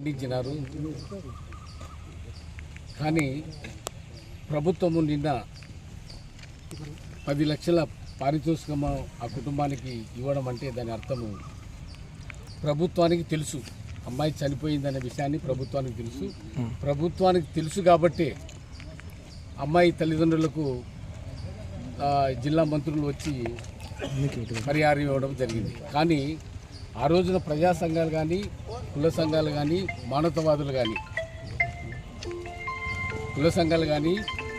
ఖండించినారు కానీ ప్రభుత్వము నిన్న పది లక్షల పారితోషికం ఆ కుటుంబానికి ఇవ్వడం అంటే దాని అర్థము ప్రభుత్వానికి తెలుసు. అమ్మాయి చనిపోయిందనే విషయాన్ని ప్రభుత్వానికి తెలుసు. ప్రభుత్వానికి తెలుసు కాబట్టే అమ్మాయి తల్లిదండ్రులకు జిల్లా మంత్రులు వచ్చి పరిహారం ఇవ్వడం జరిగింది. కానీ ఆ రోజున ప్రజా సంఘాలు కానీ కుల సంఘాలు కానీ మానవతావాదులు కానీ కుల సంఘాలు కానీ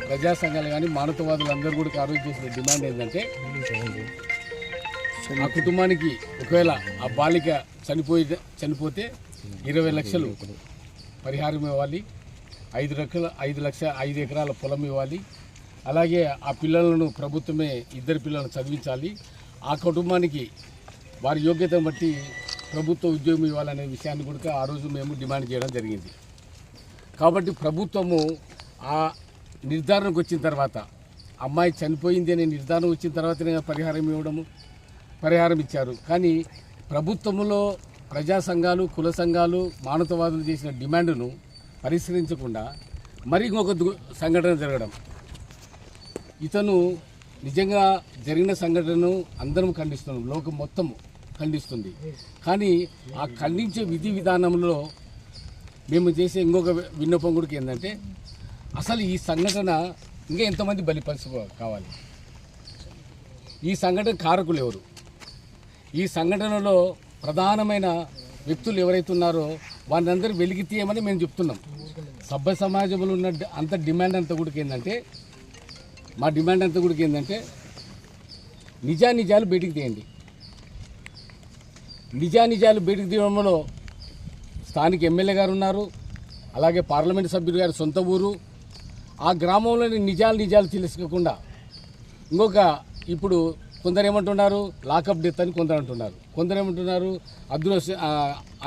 ప్రజా సంఘాలు కానీ మానవతావాదులు అందరూ కూడా ఆ రోజు చేసిన డిమాండ్ ఏంటంటే ఆ కుటుంబానికి ఒకవేళ ఆ బాలిక చనిపోయి చనిపోతే ఇరవై లక్షలు పరిహారం ఇవ్వాలి ఐదు లక్షల ఐదు లక్ష ఐదు ఎకరాల పొలం ఇవ్వాలి. అలాగే ఆ పిల్లలను ప్రభుత్వమే ఇద్దరు పిల్లలను చదివించాలి. ఆ కుటుంబానికి వారి యోగ్యతను బట్టి ప్రభుత్వ ఉద్యోగం ఇవ్వాలనే విషయాన్ని కూడా ఆ రోజు మేము డిమాండ్ చేయడం జరిగింది. కాబట్టి ప్రభుత్వము ఆ నిర్ధారణకు వచ్చిన తర్వాత అమ్మాయి చనిపోయింది అనే నిర్ధారణ వచ్చిన తర్వాతనే పరిహారం ఇవ్వడము పరిహారం ఇచ్చారు. కానీ ప్రభుత్వంలో ప్రజా సంఘాలు కుల సంఘాలు మానవతావాదులు చేసిన డిమాండ్ను పరిష్కరించకుండా మరి ఇంకొక సంఘటన జరగడం. ఇతను నిజంగా జరిగిన సంఘటనను అందరం ఖండిస్తున్నాం. లోకం మొత్తం ఖండిస్తుంది. కానీ ఆ ఖండించే విధి విధానంలో మేము చేసే ఇంకొక విన్నపం కూడా ఏంటంటే అసలు ఈ సంఘటన ఇంకా ఎంతమంది బలిపరిచి కావాలి? ఈ సంఘటన కారకులు ఎవరు? ఈ సంఘటనలో ప్రధానమైన వ్యక్తులు ఎవరైతే ఉన్నారో వాళ్ళందరూ వెలికి తీయమని మేము చెప్తున్నాం. సభ్య సమాజంలో ఉన్న అంత డిమాండ్ అంతా కూడా ఏంటంటే మా డిమాండ్ అంతా కూడా ఏంటంటే నిజా నిజాలు బయటికి తీయండి. నిజా నిజాలు తీయడంలో స్థానిక ఎమ్మెల్యే గారు ఉన్నారు అలాగే పార్లమెంట్ సభ్యులు గారి సొంత ఊరు. ఆ గ్రామంలోని నిజాలు నిజాలు తెలుసుకోకుండా ఇంకొక ఇప్పుడు కొందరు ఏమంటున్నారు లాకప్ డెత్ అని కొందరు అంటున్నారు. కొందరు ఏమంటున్నారు అదృశ్య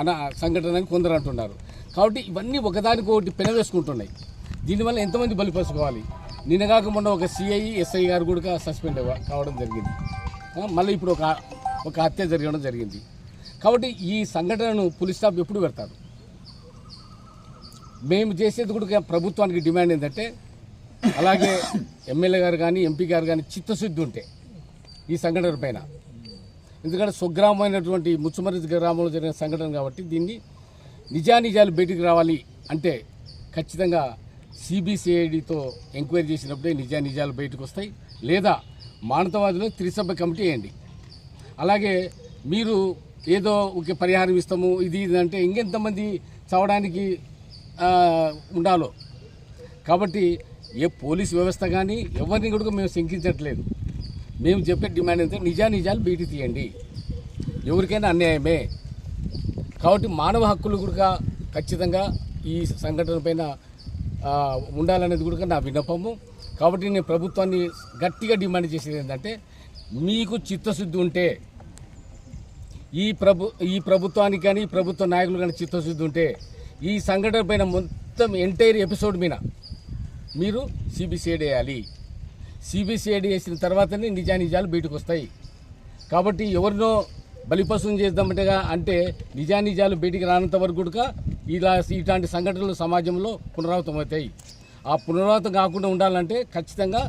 అన సంఘటన అని కొందరు అంటున్నారు. కాబట్టి ఇవన్నీ ఒకదానికి ఒకటి పెనవేసుకుంటున్నాయి. దీనివల్ల ఎంతమంది బలిపరుచుకోవాలి? నిన్న మొన్న ఒక సిఐ ఎస్ఐ గారు కూడా సస్పెండ్ కావడం జరిగింది. మళ్ళీ ఇప్పుడు ఒక ఒక హత్య జరగడం జరిగింది. కాబట్టి ఈ సంఘటనను పోలీస్ స్టాప్ ఎప్పుడు పెడతారు? మేము చేసేది కూడా ప్రభుత్వానికి డిమాండ్ ఏంటంటే అలాగే ఎమ్మెల్యే గారు కానీ ఎంపీ గారు కానీ చిత్తశుద్ధి ఉంటే ఈ సంఘటన పైన. ఎందుకంటే స్వగ్రామమైనటువంటి ముచ్చుమర్రి గ్రామంలో జరిగిన సంఘటన కాబట్టి దీన్ని నిజానిజాలు బయటికి రావాలి అంటే ఖచ్చితంగా సిబిసిఐడితో ఎంక్వైరీ చేసినప్పుడే నిజానిజాలు బయటకు వస్తాయి. లేదా మానవతావాదులు త్రిసభ్య కమిటీ వేయండి. అలాగే మీరు ఏదో ఒక పరిహారం ఇస్తాము ఇది ఇది అంటే ఇంకెంతమంది చదవడానికి ఉండాలో. కాబట్టి ఏ పోలీస్ వ్యవస్థ కానీ ఎవరిని కూడా మేము శంకించట్లేదు. మేము చెప్పే డిమాండ్ ఏంటంటే నిజా నిజాలు బయటికి తీయండి. ఎవరికైనా అన్యాయమే. కాబట్టి మానవ హక్కులు కూడా ఖచ్చితంగా ఈ సంఘటన పైన ఉండాలనేది కూడా నా విన్నపము. కాబట్టి నేను ప్రభుత్వాన్ని గట్టిగా డిమాండ్ చేసేది ఏంటంటే మీకు చిత్తశుద్ధి ఉంటే ఈ ప్రభు ఈ ప్రభుత్వానికి కానీ ప్రభుత్వ నాయకులు కానీ చిత్తశుద్ధి ఉంటే ఈ సంఘటన పైన మొత్తం ఎంటైర్ ఎపిసోడ్ మీద మీరు సిబిసిఐడి వేయాలి. సిబిసిఐడి వేసిన తర్వాతనే నిజానిజాలు బయటకు వస్తాయి. కాబట్టి ఎవరినో బలిపశువుని చేద్దామంటే అంటే నిజానిజాలు బయటికి రానంత వరకు కూడా ఇలా ఇట్లాంటి సంఘటనలు సమాజంలో పునరావృతం అవుతాయి. ఆ పునరావృతం కాకుండా ఉండాలంటే ఖచ్చితంగా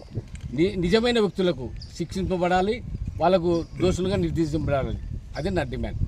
ని నిజమైన వ్యక్తులకు శిక్షింపబడాలి. వాళ్ళకు దోషులుగా నిర్దేశింపబడాలి. అది నా డిమాండ్.